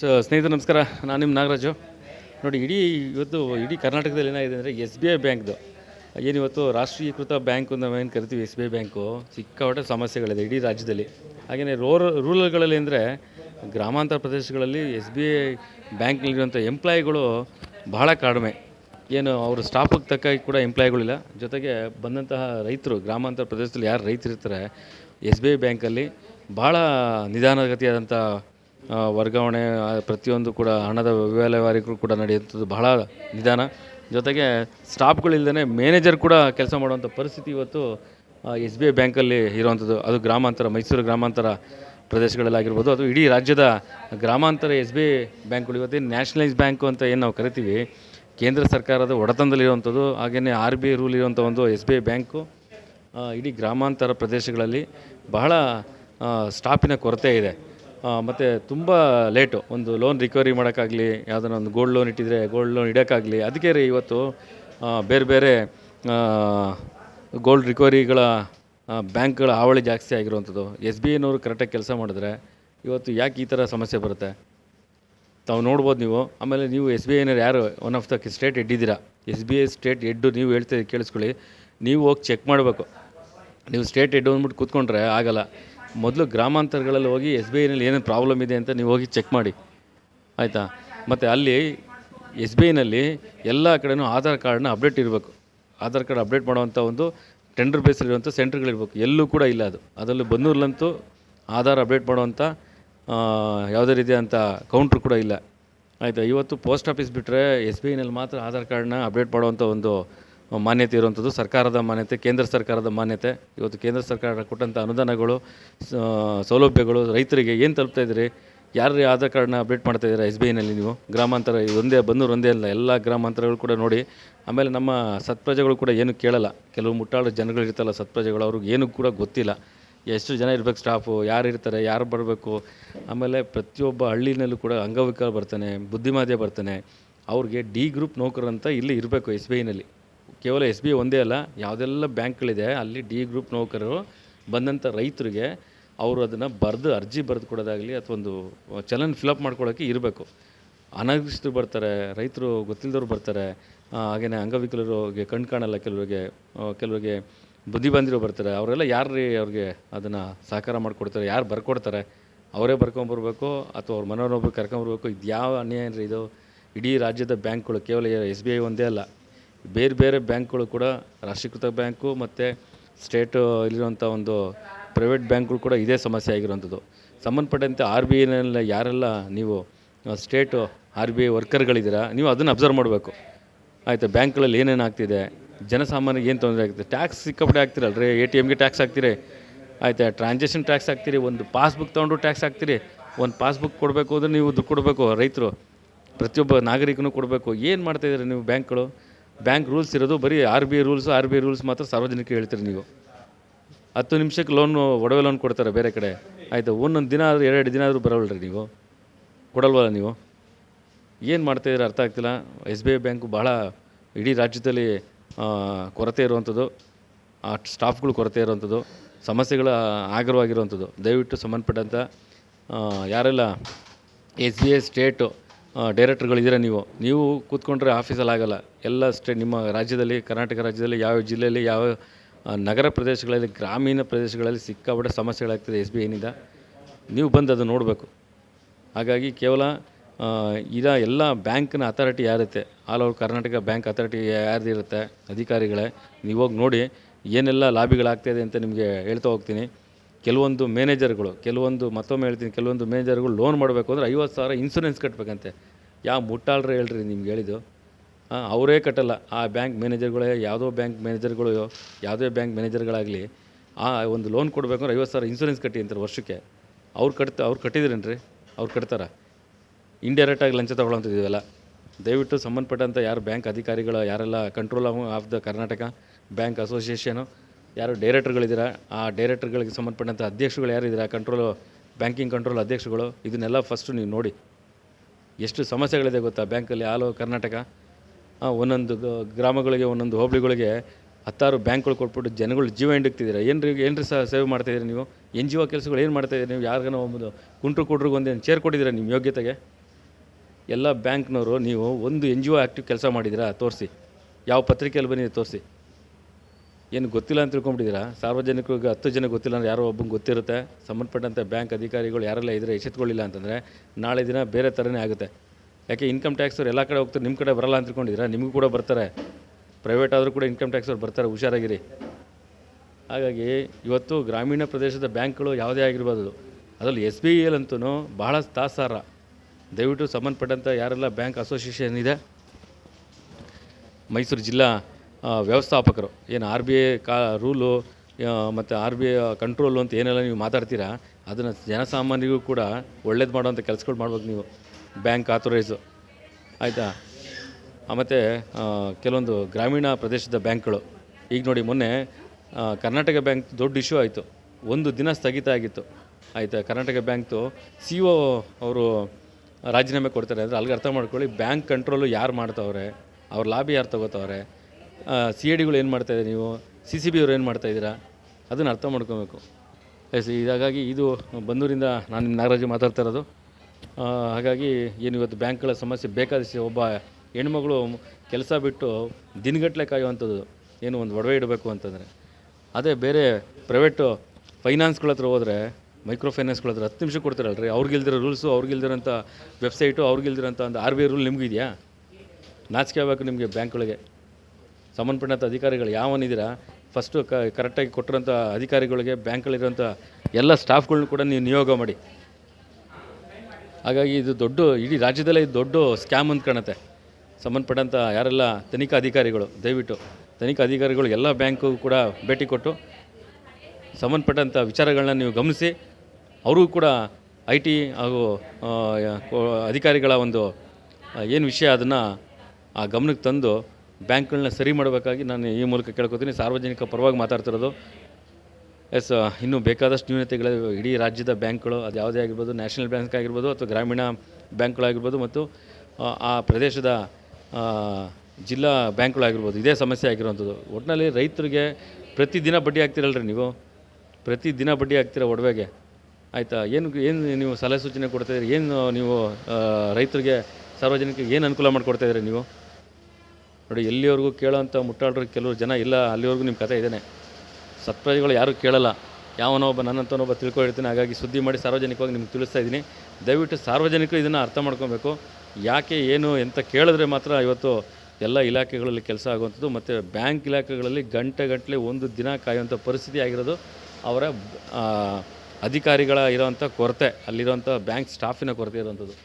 So, ಸ್ನೇಹಿತರು, ನಮಸ್ಕಾರ. ನಾನು ನಿಮ್ಮ ನಾಗರಾಜು. ನೋಡಿ, ಇಡೀ ಇವತ್ತು ಇಡೀ ಕರ್ನಾಟಕದಲ್ಲಿ ಏನಾಗಿದೆ ಅಂದರೆ ಎಸ್ ಬಿ ಐ ಬ್ಯಾಂಕ್ದು. ಏನಿವತ್ತು ರಾಷ್ಟ್ರೀಕೃತ ಬ್ಯಾಂಕ್ ಅಂತ ಏನು ಕರಿತೀವಿ? S B I bank. ಸಿಕ್ಕಾಪಟ್ಟೆ ಸಮಸ್ಯೆಗಳಿದೆ ಇಡೀ ರಾಜ್ಯದಲ್ಲಿ. ಹಾಗೆಯೇ ರೋರ್, ರೂರಲ್ಗಳಲ್ಲಿ ಅಂದರೆ ಗ್ರಾಮಾಂತರ ಪ್ರದೇಶಗಳಲ್ಲಿ ಎಸ್ ಬಿ ಐ ಬ್ಯಾಂಕ್ನಲ್ಲಿರುವಂಥ ಎಂಪ್ಲಾಯಿಗಳು ಬಹಳ ಕಡಿಮೆ. ಏನು, ಅವ್ರ ಸ್ಟಾಫಿಗೆ ತಕ್ಕ ಕೂಡ ಎಂಪ್ಲಾಯಿಗಳಿಲ್ಲ ಜೊತೆಗೆ ಬಂದಂತಹ ರೈತರು, ಗ್ರಾಮಾಂತರ ಪ್ರದೇಶದಲ್ಲಿ ಯಾರು ರೈತರು ಇರ್ತಾರೆ ಎಸ್ ಬಿ ಐ ಬ್ಯಾಂಕಲ್ಲಿ ಭಾಳ ನಿಧಾನಗತಿಯಾದಂಥ ವರ್ಗಾವಣೆ ಪ್ರತಿಯೊಂದು ಕೂಡ ಹಣದ ವಿಲೇವಾರಿಗಳು ಕೂಡ ನಡೆಯುವಂಥದ್ದು ಬಹಳ ನಿಧಾನ. ಜೊತೆಗೆ ಸ್ಟಾಫ್ಗಳಿಲ್ಲದೇ ಮ್ಯಾನೇಜರ್ ಕೂಡ ಕೆಲಸ ಮಾಡುವಂಥ ಪರಿಸ್ಥಿತಿ ಇವತ್ತು ಎಸ್ ಬಿ ಐ ಬ್ಯಾಂಕಲ್ಲಿ ಇರುವಂಥದ್ದು. ಅದು ಗ್ರಾಮಾಂತರ, ಮೈಸೂರು ಗ್ರಾಮಾಂತರ ಪ್ರದೇಶಗಳಲ್ಲಾಗಿರ್ಬೋದು, ಅದು ಇಡೀ ರಾಜ್ಯದ ಗ್ರಾಮಾಂತರ ಎಸ್ ಬಿ ಐ ಬ್ಯಾಂಕ್ಗಳು. ಇವತ್ತೇನು ನ್ಯಾಷನಲೈಸ್ ಬ್ಯಾಂಕು ಅಂತ ಏನು ನಾವು ಕರಿತೀವಿ. ಕೇಂದ್ರ ಸರ್ಕಾರದ ಒಡೆತನದಲ್ಲಿರುವಂಥದ್ದು, ಹಾಗೆಯೇ ಆರ್ ಬಿ ಐ ರೂಲ್ ಇರುವಂಥ ಒಂದು ಎಸ್ ಬಿ ಐ ಬ್ಯಾಂಕು ಇಡೀ ಗ್ರಾಮಾಂತರ ಪ್ರದೇಶಗಳಲ್ಲಿ ಬಹಳ ಸ್ಟಾಫಿನ ಕೊರತೆ ಇದೆ. ಮತ್ತು ತುಂಬ ಲೇಟು ಒಂದು ಲೋನ್ ರಿಕವರಿ ಮಾಡೋಕ್ಕಾಗಲಿ ಯಾವುದನ್ನ ಒಂದು ಗೋಲ್ಡ್ ಲೋನ್ ಇಟ್ಟಿದ್ರೆ ಗೋಲ್ಡ್ ಲೋನ್ ಇಡೋಕ್ಕಾಗಲಿ, ಅದಕ್ಕೆ ರೀ ಇವತ್ತು ಬೇರೆ ಬೇರೆ ಗೋಲ್ಡ್ ರಿಕವರಿಗಳ ಬ್ಯಾಂಕ್ಗಳ ಹಾವಳಿ ಜಾಸ್ತಿ ಆಗಿರುವಂಥದ್ದು. ಎಸ್ ಬಿ ಐನವರು ಕರೆಕ್ಟಾಗಿ ಕೆಲಸ ಮಾಡಿದ್ರೆ ಇವತ್ತು ಯಾಕೆ ಈ ಥರ ಸಮಸ್ಯೆ ಬರುತ್ತೆ? ತಾವು ನೋಡ್ಬೋದು ನೀವು. ಆಮೇಲೆ ನೀವು ಎಸ್ ಬಿ ಐನವ್ರು ಯಾರು one of the state ಎಡ್ಡಿದ್ದೀರಾ S B I state head ನೀವು ಹೇಳ್ತಾ ಕೇಳಿಸ್ಕೊಳ್ಳಿ. ನೀವು ಹೋಗಿ ಚೆಕ್ ಮಾಡಬೇಕು. ನೀವು ಸ್ಟೇಟ್ ಎಡ್ಡು ಅಂದ್ಬಿಟ್ಟು ಕೂತ್ಕೊಂಡ್ರೆ ಆಗಲ್ಲ. ಮೊದಲು ಗ್ರಾಮಾಂತರಗಳಲ್ಲಿ ಹೋಗಿ ಎಸ್ ಬಿ ಐನಲ್ಲಿ ಏನೇನು ಪ್ರಾಬ್ಲಮ್ ಇದೆ ಅಂತ ನೀವು ಹೋಗಿ ಚೆಕ್ ಮಾಡಿ. ಆಯಿತಾ? ಮತ್ತು ಅಲ್ಲಿ ಎಸ್ ಬಿ ಐನಲ್ಲಿ ಎಲ್ಲ ಕಡೆಯೂ ಆಧಾರ್ ಕಾರ್ಡ್ನ ಅಪ್ಡೇಟ್ ಇರಬೇಕು. ಆಧಾರ್ ಕಾರ್ಡ್ ಅಪ್ಡೇಟ್ ಮಾಡುವಂಥ ಒಂದು ಟೆಂಡರ್ ಬೇಸಲ್ಲಿರುವಂಥ ಸೆಂಟ್ರ್ಗಳಿರ್ಬೇಕು ಎಲ್ಲೂ ಕೂಡ ಇಲ್ಲ ಅದು. ಅದರಲ್ಲೂ ಬನ್ನೂರಲ್ಲಂತೂ ಆಧಾರ್ ಅಪ್ಡೇಟ್ ಮಾಡುವಂಥ ಯಾವುದೇ ರೀತಿಯಾದಂಥ ಕೌಂಟ್ರ್ ಕೂಡ ಇಲ್ಲ. ಆಯಿತಾ? ಇವತ್ತು ಪೋಸ್ಟ್ ಆಫೀಸ್ ಬಿಟ್ಟರೆ ಎಸ್ ಬಿ ಐನಲ್ಲಿ ಮಾತ್ರ ಆಧಾರ್ ಕಾರ್ಡ್ನ ಅಪ್ಡೇಟ್ ಮಾಡುವಂಥ ಒಂದು ಮಾನ್ಯತೆ ಇರುವಂಥದ್ದು ಸರ್ಕಾರದ ಮಾನ್ಯತೆ, ಕೇಂದ್ರ ಸರ್ಕಾರದ ಮಾನ್ಯತೆ. ಇವತ್ತು ಕೇಂದ್ರ ಸರ್ಕಾರ ಕೊಟ್ಟಂಥ ಅನುದಾನಗಳು ಸೌಲಭ್ಯಗಳು ರೈತರಿಗೆ ಏನು ತಲುಪ್ತಾ ಇದ್ದೀರಿ? ಯಾರು ಆಧಾರ್ ಕಾರ್ಡ್ನ ಅಪ್ಡೇಟ್ ಮಾಡ್ತಾ ಇದ್ದೀರಾ ಎಸ್ ಬಿ ಐನಲ್ಲಿ ನೀವು? ಗ್ರಾಮಾಂತರ ಒಂದೇ ಬನ್ನೂರು ಒಂದೇ ಅಲ್ಲ, ಎಲ್ಲ ಗ್ರಾಮಾಂತರಗಳು ಕೂಡ ನೋಡಿ. ಆಮೇಲೆ ನಮ್ಮ ಸತ್ಪ್ರಜೆಗಳು ಕೂಡ ಏನು ಕೇಳಲ್ಲ. ಕೆಲವು ಮುಟ್ಟಾಳು ಇರ್ತಲ್ಲ ಸತ್ಪ್ರಜೆಗಳು, ಅವ್ರಿಗೆ ಏನೂ ಕೂಡ ಗೊತ್ತಿಲ್ಲ. ಎಷ್ಟು ಜನ ಇರ್ಬೇಕು ಸ್ಟಾಫು ಯಾರು ಇರ್ತಾರೆ, ಯಾರು ಬರಬೇಕು? ಆಮೇಲೆ ಪ್ರತಿಯೊಬ್ಬ ಹಳ್ಳಿನಲ್ಲೂ ಕೂಡ ಅಂಗವಿಕಲ ಬರ್ತಾನೆ, ಬುದ್ಧಿಮಾದ್ಯ ಬರ್ತಾನೆ. ಅವ್ರಿಗೆ ಡಿ ಗ್ರೂಪ್ ನೌಕರಂತ ಇಲ್ಲಿ ಇರಬೇಕು ಎಸ್ ಬಿ ಐನಲ್ಲಿ ಕೇವಲ ಎಸ್ ಬಿ ಐ ಒಂದೇ ಅಲ್ಲ, ಯಾವುದೆಲ್ಲ ಬ್ಯಾಂಕ್ಗಳಿದೆ, ಅಲ್ಲಿ ಡಿ ಗ್ರೂಪ್ ನೌಕರರು ಬಂದಂಥ ರೈತರಿಗೆ ಅವರು ಅದನ್ನು ಬರೆದು ಅರ್ಜಿ ಬರೆದು ಕೊಡೋದಾಗಲಿ ಅಥವಾ ಒಂದು ಚಲನ್ ಫಿಲಪ್ ಮಾಡ್ಕೊಳ್ಳೋಕ್ಕೆ ಇರಬೇಕು. ಅನಕ್ಷಿತರು ಬರ್ತಾರೆ, ರೈತರು ಗೊತ್ತಿಲ್ಲದವ್ರು ಬರ್ತಾರೆ ಹಾಗೆಯೇ ಅಂಗವಿಕಲರಿಗೆ, ಕಣ್ ಕಾಣಲ್ಲ ಕೆಲವರಿಗೆ ಕೆಲವರಿಗೆ ಬುದ್ಧಿ ಬಂದಿರೋ ಬರ್ತಾರೆ. ಅವರೆಲ್ಲ ಯಾರು ರೀ ಅವ್ರಿಗೆ ಅದನ್ನು ಸಹಕಾರ ಮಾಡಿಕೊಡ್ತಾರೆ, ಯಾರು ಬರ್ಕೊಡ್ತಾರೆ? ಅವರೇ ಬರ್ಕೊಂಬರ್ಬೇಕು ಅಥವಾ ಅವ್ರ ಮನೋರೊಬ್ಬರು ಕರ್ಕೊಂಬರ್ಬೇಕು ಇದು ಯಾವ ಅನ್ಯಾಯ ಇದು? ಇಡೀ ರಾಜ್ಯದ ಬ್ಯಾಂಕ್ಗಳು, ಕೇವಲ ಎಸ್ ಬಿ ಐ ಒಂದೇ ಅಲ್ಲ. ಬೇರೆ ಬೇರೆ ಬ್ಯಾಂಕ್ಗಳು ಕೂಡ, ರಾಷ್ಟ್ರೀಕೃತ ಬ್ಯಾಂಕು ಮತ್ತು ಸ್ಟೇಟು ಇಲ್ಲಿರುವಂಥ ಒಂದು ಪ್ರೈವೇಟ್ ಬ್ಯಾಂಕ್ಗಳು ಕೂಡ ಇದೇ ಸಮಸ್ಯೆ ಆಗಿರುವಂಥದ್ದು. ಸಂಬಂಧಪಟ್ಟಂತೆ ಆರ್ ಬಿ ಐನಲ್ಲಿ ಯಾರೆಲ್ಲ ನೀವು ಸ್ಟೇಟು, ಆರ್ ಬಿ ಐ ವರ್ಕರ್ಗಳಿದ್ದೀರಾ, ನೀವು ಅದನ್ನು ಅಬ್ಸರ್ವ್ ಮಾಡಬೇಕು. ಆಯಿತು, ಬ್ಯಾಂಕ್ಗಳಲ್ಲಿ ಏನೇನು ಆಗ್ತಿದೆ, ಜನಸಾಮಾನ್ಯರಿಗೆ ಏನು ತೊಂದರೆ ಆಗ್ತಿದೆ, ಟ್ಯಾಕ್ಸ್ ಸಿಕ್ಕಾಪಟ್ಟೆ ಆಗ್ತಿರಲ್ರಿ ಎ ಟಿ ಎಮ್ಗೆ ಟ್ಯಾಕ್ಸ್ ಹಾಕ್ತೀರಿ. ಆಯಿತಾ, ಟ್ರಾನ್ಸಾಕ್ಷನ್ ಟ್ಯಾಕ್ಸ್ ಹಾಕ್ತೀರಿ, ಒಂದು ಪಾಸ್ಬುಕ್ ತೊಗೊಂಡು ಟ್ಯಾಕ್ಸ್ ಹಾಕ್ತೀರಿ, ಒಂದು ಪಾಸ್ಬುಕ್ ಕೊಡಬೇಕು ಅಂದರೆ ನೀವು ದುಡ್ಡು ಕೊಡಬೇಕು ರೈತರು, ಪ್ರತಿಯೊಬ್ಬ ನಾಗರಿಕನೂ ಕೊಡಬೇಕು. ಏನು ಮಾಡ್ತಾಯಿದ್ದೀರಿ ನೀವು ಬ್ಯಾಂಕ್ಗಳು? ಬ್ಯಾಂಕ್ ರೂಲ್ಸ್ ಇರೋದು ಬರೀ R B I rules, R B I rules ಮಾತ್ರ ಸಾರ್ವಜನಿಕ ಹೇಳ್ತೀರಿ ನೀವು. ಹತ್ತು ನಿಮಿಷಕ್ಕೆ ಲೋನು ಒಡವೆ ಲೋನ್ ಕೊಡ್ತಾರೆ ಬೇರೆ ಕಡೆ. ಆಯಿತು? ಒಂದೊಂದು ದಿನ ಆದರೂ ಎರಡು ದಿನ ಆದರೂ ಬರೋಲ್ರಿ ನೀವು. ಕೊಡಲ್ವಲ್ಲ ನೀವು? ಏನು ಮಾಡ್ತಾಯಿದ್ರೆ ಅರ್ಥ ಆಗ್ತಿಲ್ಲ. ಎಸ್ ಬಿ ಐ ಬ್ಯಾಂಕು ಭಾಳ ಇಡೀ ರಾಜ್ಯದಲ್ಲಿ ಕೊರತೆ ಇರುವಂಥದ್ದು. ಆ ಸ್ಟಾಫ್ಗಳು ಕೊರತೆ ಇರುವಂಥದ್ದು. ಸಮಸ್ಯೆಗಳ ಆಗ್ರವಾಗಿರುವಂಥದ್ದು. ದಯವಿಟ್ಟು ಸಂಬಂಧಪಟ್ಟಂಥ ಯಾರೆಲ್ಲ ಎಸ್ ಬಿ ಐ ಸ್ಟೇಟು ಡೈರೆಕ್ಟರ್ಗಳಿದ್ದೀರ ನೀವು? ನೀವು ಕೂತ್ಕೊಂಡ್ರೆ ಆಫೀಸಲ್ಲಿ ಆಗೋಲ್ಲ ಎಲ್ಲ ಸ್ಟೇ ನಿಮ್ಮ ರಾಜ್ಯದಲ್ಲಿ, ಕರ್ನಾಟಕ ರಾಜ್ಯದಲ್ಲಿ, ಯಾವ ಜಿಲ್ಲೆಯಲ್ಲಿ, ಯಾವ ನಗರ ಪ್ರದೇಶಗಳಲ್ಲಿ, ಗ್ರಾಮೀಣ ಪ್ರದೇಶಗಳಲ್ಲಿ ಸಿಕ್ಕಾಪಟ್ಟೆ ಸಮಸ್ಯೆಗಳಾಗ್ತದೆ ಎಸ್ ಬಿ ಐನಿಂದ ನೀವು ಬಂದು ಅದು ನೋಡಬೇಕು. ಹಾಗಾಗಿ ಕೇವಲ ಇದ ಎಲ್ಲ ಬ್ಯಾಂಕ್ನ authority ಯಾರಿರುತ್ತೆ? All over Karnataka bank authority ಯಾರ್ದಿರುತ್ತೆ ಅಧಿಕಾರಿಗಳೇ. ನೀವು ಹೋಗಿ ನೋಡಿ ಏನೆಲ್ಲ ಲಾಬಿಗಳಾಗ್ತಾಯಿದೆ ಅಂತ ನಿಮಗೆ ಹೇಳ್ತಾ ಹೋಗ್ತೀನಿ. ಕೆಲವೊಂದು ಮ್ಯಾನೇಜರ್ಗಳು, ಕೆಲವೊಂದು ಮತ್ತೊಮ್ಮೆ ಹೇಳ್ತೀನಿ, ಕೆಲವೊಂದು ಮ್ಯಾನೇಜರ್ಗಳು ಲೋನ್ ಮಾಡಬೇಕು ಅಂದರೆ ಐವತ್ತು ಸಾವಿರ ಇನ್ಸೂರೆನ್ಸ್ ಕಟ್ಟಬೇಕಂತೆ ಯಾವ ಮುಟ್ಟಾಳ್ರೆ ಹೇಳ್ರಿ ನಿಮ್ಗೆ ಹೇಳಿದ್ದು. ಅವರೇ ಕಟ್ಟಲ್ಲ. ಆ ಬ್ಯಾಂಕ್ ಮ್ಯಾನೇಜರ್ಗಳೇ ಯಾವುದೋ ಬ್ಯಾಂಕ್ ಮ್ಯಾನೇಜರ್ಗಳು ಯಾವುದೇ ಬ್ಯಾಂಕ್ ಮ್ಯಾನೇಜರ್ಗಳಾಗಲಿ ಆ ಒಂದು ಲೋನ್ ಕೊಡಬೇಕು ಅಂದ್ರೆ ಐವತ್ತು ಸಾವಿರ ಇನ್ಸೂರೆನ್ಸ್ ಕಟ್ಟಿ ಅಂತಾರೆ ವರ್ಷಕ್ಕೆ. ಅವ್ರು ಕಟ್ತಾ, ಅವ್ರು ಕಟ್ಟಿದ್ರೇನ್ರಿ? ಅವ್ರು ಕಟ್ತಾರ? ಇಂಡೈರೆಕ್ಟಾಗಿ ಲಂಚ ತೊಗೊಳಂತಿದ್ದೀವಲ್ಲ ದಯವಿಟ್ಟು ಸಂಬಂಧಪಟ್ಟಂಥ ಯಾರು ಬ್ಯಾಂಕ್ ಅಧಿಕಾರಿಗಳು, ಯಾರೆಲ್ಲ control of the Karnataka bank association ಯಾರು ಡೈರೆಕ್ಟರ್ಗಳಿದ್ದೀರಾ ಆ ಡೈರೆಕ್ಟರ್ಗಳಿಗೆ ಸಂಬಂಧಪಟ್ಟಂಥ ಅಧ್ಯಕ್ಷಗಳು ಯಾರಿದ್ದೀರಾ ಕಂಟ್ರೋಲು ಬ್ಯಾಂಕಿಂಗ್ ಕಂಟ್ರೋಲ್ ಅಧ್ಯಕ್ಷಗಳು ಇದನ್ನೆಲ್ಲ ಫಸ್ಟು ನೀವು ನೋಡಿ. ಎಷ್ಟು ಸಮಸ್ಯೆಗಳಿದೆ ಗೊತ್ತಾ ಬ್ಯಾಂಕಲ್ಲಿ ಆಲ್ ಓವರ್ ಕರ್ನಾಟಕ ಒಂದೊಂದು ಗ್ರಾಮಗಳಿಗೆ, ಒಂದೊಂದು ಹೋಬಳಿಗಳಿಗೆ ಹತ್ತಾರು ಬ್ಯಾಂಕ್ಗಳು ಕೊಟ್ಬಿಟ್ಟು ಜನಗಳು ಜೀವ ಹಿಂಡಕ್ತಿದ್ದೀರಾ? ಏನು ರೀ ಏನು ರೀ ಸೇವೆ ಮಾಡ್ತಾಯಿದ್ದೀರಿ ನೀವು? ಎನ್ ಜಿ ಒ ಕೆಲಸಗಳು ಏನು ಮಾಡ್ತಾಯಿದ್ದೀರಿ ನೀವು? ಯಾರಿಗಾನ ಒಂದು ಕುಂಟ್ರು ಕೊಡ್ರಿಗೆ ಒಂದೇನು ಚೇರ್ ಕೊಟ್ಟಿದ್ದೀರಾ ನಿಮ್ಮ ಯೋಗ್ಯತೆಗೆ? ಎಲ್ಲ ಬ್ಯಾಂಕ್ನವರು ನೀವು ಒಂದು ಎನ್ ಜಿ ಒ ಆ್ಯಕ್ಟಿವ್ ಕೆಲಸ ಮಾಡಿದ್ದೀರಾ? ತೋರಿಸಿ. ಯಾವ ಪತ್ರಿಕೆಯಲ್ಲಿ ಬಂದಿದೆ ತೋರಿಸಿ. ಏನು ಗೊತ್ತಿಲ್ಲ ಅಂತ ತಿಳ್ಕೊಂಬಿಟ್ಟಿದ್ದೀರಾ? ಸಾರ್ವಜನಿಕರಿಗೆ ಹತ್ತು ಜನ ಗೊತ್ತಿಲ್ಲ ಅಂದರೆ ಯಾರೋ ಒಬ್ಬಂಗೆ ಗೊತ್ತಿರುತ್ತೆ. ಸಂಬಂಧಪಟ್ಟಂಥ ಬ್ಯಾಂಕ್ ಅಧಿಕಾರಿಗಳು ಯಾರೆಲ್ಲ ಇದ್ದರೆ ಎಚ್ಚೆತ್ಕೊಳ್ಳಿಲ್ಲ ಅಂತಂದರೆ ನಾಳೆ ದಿನ ಬೇರೆ ಥರನೇ ಆಗುತ್ತೆ. ಯಾಕೆ ಇನ್ಕಮ್ ಟ್ಯಾಕ್ಸ್ ಅವ್ರು ಎಲ್ಲ ಕಡೆ ಹೋಗ್ತಾರೆ ನಿಮ್ಮ ಕಡೆ ಬರಲ್ಲ ಅಂತ ತಿಳ್ಕೊಂಡಿದ್ದೀರಾ? ನಿಮಗೂ ಕೂಡ ಬರ್ತಾರೆ. ಪ್ರೈವೇಟ್ ಆದರೂ ಕೂಡ ಇನ್ಕಮ್ ಟ್ಯಾಕ್ಸ್ ಅವ್ರು ಬರ್ತಾರೆ, ಹುಷಾರಾಗಿರಿ. ಹಾಗಾಗಿ ಇವತ್ತು ಗ್ರಾಮೀಣ ಪ್ರದೇಶದ ಬ್ಯಾಂಕ್ಗಳು ಯಾವುದೇ ಆಗಿರ್ಬೋದು. ಅದರಲ್ಲಿ ಎಸ್ ಬಿ ಐಲಂತೂ ಬಹಳ ತಾಸಾರ ದಯವಿಟ್ಟು ಸಂಬಂಧಪಟ್ಟಂಥ ಯಾರೆಲ್ಲ ಬ್ಯಾಂಕ್ ಅಸೋಸಿಯೇಷನ್ ಇದೆ, ಮೈಸೂರು ಜಿಲ್ಲಾ ವ್ಯವಸ್ಥಾಪಕರು, ಏನು ಆರ್ ಬಿ ಐ ಕಾ, ರೂಲು ಮತ್ತು ಆರ್ ಬಿ ಐ ಕಂಟ್ರೋಲು ಅಂತ ಏನೆಲ್ಲ ನೀವು ಮಾತಾಡ್ತೀರಾ, ಅದನ್ನು ಜನಸಾಮಾನ್ಯರಿಗೂ ಕೂಡ ಒಳ್ಳೇದು ಮಾಡುವಂಥ ಕೆಲಸಗಳು ಮಾಡ್ಬೇಕು ನೀವು, ಬ್ಯಾಂಕ್ ಆಥೊರೈಸು ಆಯಿತಾ? ಮತ್ತು ಕೆಲವೊಂದು ಗ್ರಾಮೀಣ ಪ್ರದೇಶದ ಬ್ಯಾಂಕ್ಗಳು. ಈಗ ನೋಡಿ, ಮೊನ್ನೆ ಕರ್ನಾಟಕ ಬ್ಯಾಂಕ್ ದೊಡ್ಡ ಇಶ್ಯೂ ಆಯಿತು. ಒಂದು ದಿನ ಸ್ಥಗಿತ ಆಗಿತ್ತು. ಆಯಿತಾ? ಕರ್ನಾಟಕ ಬ್ಯಾಂಕ್ದು ಸಿ ಒ ಅವರು ರಾಜೀನಾಮೆ ಕೊಡ್ತಾರೆ, ಅಂದರೆ ಅಲ್ಲಿಗೆ ಅರ್ಥ ಮಾಡ್ಕೊಳ್ಳಿ, ಬ್ಯಾಂಕ್ ಕಂಟ್ರೋಲು ಯಾರು ಮಾಡ್ತಾವ್ರೆ, ಅವ್ರ ಲಾಭಿ ಯಾರು ತಗೋತಾವ್ರೆ ಸಿ ಎ ಡಿಗಳು ಏನು ಮಾಡ್ತಾಯಿದ್ದೀರಿ ನೀವು? ಸಿ ಸಿ ಬಿ ಅವ್ರು ಏನು ಮಾಡ್ತಾಯಿದ್ದೀರಾ ಅದನ್ನು ಅರ್ಥ ಮಾಡ್ಕೋಬೇಕು. ಎಸ್ ಹಾಗಾಗಿ ಇದು ಬಂದೂರಿಂದ ನಾನು ನಾಗರಾಜು ಮಾತಾಡ್ತಾ ಇರೋದು. ಹಾಗಾಗಿ ಏನು ಇವತ್ತು ಬ್ಯಾಂಕ್ಗಳ ಸಮಸ್ಯೆ ಬೇಕಾದಷ್ಟು ಒಬ್ಬ ಹೆಣ್ಮಗಳು ಕೆಲಸ ಬಿಟ್ಟು ದಿನಗಟ್ಟಲೆ ಕಾಯುವಂಥದ್ದು ಏನು ಒಂದು ಒಡವೆ ಇಡಬೇಕು ಅಂತಂದರೆ. ಅದೇ ಬೇರೆ ಪ್ರೈವೇಟು ಫೈನಾನ್ಸ್ಗಳ ಹತ್ರ ಹೋದರೆ ಮೈಕ್ರೋ ಫೈನಾನ್ಸ್ಗಳ ಹತ್ರ ಹತ್ತು ನಿಮಿಷ ಕೊಡ್ತಾರಲ್ರಿ? ಅವ್ರಿಗಿಲ್ದಿರೋ ರೂಲ್ಸು ಅವ್ರಿಗಿಲ್ದಿರೋಂಥ ವೆಬ್ಸೈಟು ಅವ್ರಿಗಿಲ್ದಿರೋಂಥ ಒಂದು ಆರ್ ಬಿ ಐ ರೂಲ್ ನಿಮಗಿದೆಯಾ? ನಾಚಿಕೆ ಆಗಬೇಕು ನಿಮಗೆ ಬ್ಯಾಂಕ್ಗಳಿಗೆ. ಸಂಬಂಧಪಟ್ಟಂಥ ಅಧಿಕಾರಿಗಳು ಯಾವನಿದ್ದೀರಾ? ಫಸ್ಟು ಕ ಕರೆಕ್ಟಾಗಿ ಕೊಟ್ಟಿರೋಂಥ ಅಧಿಕಾರಿಗಳಿಗೆ ಬ್ಯಾಂಕ್ಗಳಿರೋಂಥ ಎಲ್ಲ ಸ್ಟಾಫ್ಗಳ್ನ ಕೂಡ ನೀವು ನಿಯೋಗ ಮಾಡಿ. ಹಾಗಾಗಿ ಇದು ದೊಡ್ಡ, ಇಡೀ ರಾಜ್ಯದಲ್ಲೇ ಇದು ದೊಡ್ಡ ಸ್ಕ್ಯಾಮ್ ಅಂತ ಕಾಣುತ್ತೆ. ಸಂಬಂಧಪಟ್ಟಂಥ ಯಾರೆಲ್ಲ ತನಿಖಾ ಅಧಿಕಾರಿಗಳು, ದಯವಿಟ್ಟು ತನಿಖಾ ಅಧಿಕಾರಿಗಳು ಎಲ್ಲ ಬ್ಯಾಂಕು ಕೂಡ ಭೇಟಿ ಕೊಟ್ಟು ಸಂಬಂಧಪಟ್ಟಂಥ ವಿಚಾರಗಳನ್ನ ನೀವು ಗಮನಿಸಿ ಅವರು ಕೂಡ ಐ ಟಿ ಹಾಗೂ ಅಧಿಕಾರಿಗಳ ಒಂದು ಏನು ವಿಷಯ ಅದನ್ನು ಆ ಗಮನಕ್ಕೆ ತಂದು ಬ್ಯಾಂಕ್ಗಳನ್ನ ಸರಿ ಮಾಡಬೇಕಾಗಿ ನಾನು ಈ ಮೂಲಕ ಕೇಳ್ಕೊತೀನಿ. ಸಾರ್ವಜನಿಕ ಪರವಾಗಿ ಮಾತಾಡ್ತಿರೋದು. ಎಸ್ ಇನ್ನೂ ಬೇಕಾದಷ್ಟು ನ್ಯೂನತೆಗಳು ಇಡೀ ರಾಜ್ಯದ ಬ್ಯಾಂಕ್ಗಳು ಅದು ಯಾವುದೇ ಆಗಿರ್ಬೋದು ನ್ಯಾಷನಲ್ ಬ್ಯಾಂಕ್ ಆಗಿರ್ಬೋದು ಅಥವಾ ಗ್ರಾಮೀಣ ಬ್ಯಾಂಕ್ಗಳಾಗಿರ್ಬೋದು ಮತ್ತು ಆ, ಪ್ರದೇಶದ ಜಿಲ್ಲಾ ಬ್ಯಾಂಕ್ಗಳಾಗಿರ್ಬೋದು ಇದೇ ಸಮಸ್ಯೆ ಆಗಿರುವಂಥದ್ದು. ಒಟ್ಟಿನಲ್ಲಿ ರೈತರಿಗೆ ಪ್ರತಿದಿನ ಬಡ್ಡಿ ಹಾಕ್ತಿರಲ್ರಿ ನೀವು? ಪ್ರತಿದಿನ ಬಡ್ಡಿ ಹಾಕ್ತೀರ ಒಡವೆಗೆ? ಆಯಿತಾ? ಏನು ಏನು ನೀವು ಸಲಹೆ ಸೂಚನೆ ಕೊಡ್ತಾಯಿದ್ರಿ ಏನು ನೀವು ರೈತರಿಗೆ ಸಾರ್ವಜನಿಕರಿಗೆ ಏನು ಅನುಕೂಲ ಮಾಡಿಕೊಡ್ತಾಯಿದ್ರಿ ನೀವು? ನೋಡಿ, ಎಲ್ಲಿವರೆಗೂ ಕೇಳೋಂಥ ಮುಟ್ಟಾಳರು ಕೆಲವರು ಜನ ಇಲ್ಲ, ಅಲ್ಲಿವರೆಗೂ ನಿಮ್ಮ ಕಥೆ ಇದ್ದೇನೆ ಸತ್ಪ್ರಜೆಗಳು ಯಾರೂ ಕೇಳಲ್ಲ. ಯಾವನೋ ಒಬ್ಬ ನನ್ನಂತನೊಬ್ಬ ತಿಳ್ಕೊಂಡಿರ್ತೀನಿ, ಹಾಗಾಗಿ ಸುದ್ದಿ ಮಾಡಿ ಸಾರ್ವಜನಿಕವಾಗಿ ನಿಮ್ಗೆ ತಿಳಿಸ್ತಾ ಇದ್ದೀನಿ. ದಯವಿಟ್ಟು ಸಾರ್ವಜನಿಕರು ಇದನ್ನು ಅರ್ಥ ಮಾಡ್ಕೊಬೇಕು. ಯಾಕೆ, ಏನು, ಎಂತ ಕೇಳಿದ್ರೆ ಮಾತ್ರ ಇವತ್ತು ಎಲ್ಲ ಇಲಾಖೆಗಳಲ್ಲಿ ಕೆಲಸ ಆಗುವಂಥದ್ದು, ಮತ್ತು ಬ್ಯಾಂಕ್ ಇಲಾಖೆಗಳಲ್ಲಿ ಗಂಟೆ ಗಂಟಲೆ ಒಂದು ದಿನ ಕಾಯುವಂಥ ಪರಿಸ್ಥಿತಿ ಆಗಿರೋದು. ಅವರ ಅಧಿಕಾರಿಗಳ ಇರೋವಂಥ ಕೊರತೆ ಅಲ್ಲಿರೋವಂಥ ಬ್ಯಾಂಕ್ ಸ್ಟಾಫಿನ ಕೊರತೆ ಇರೋವಂಥದ್ದು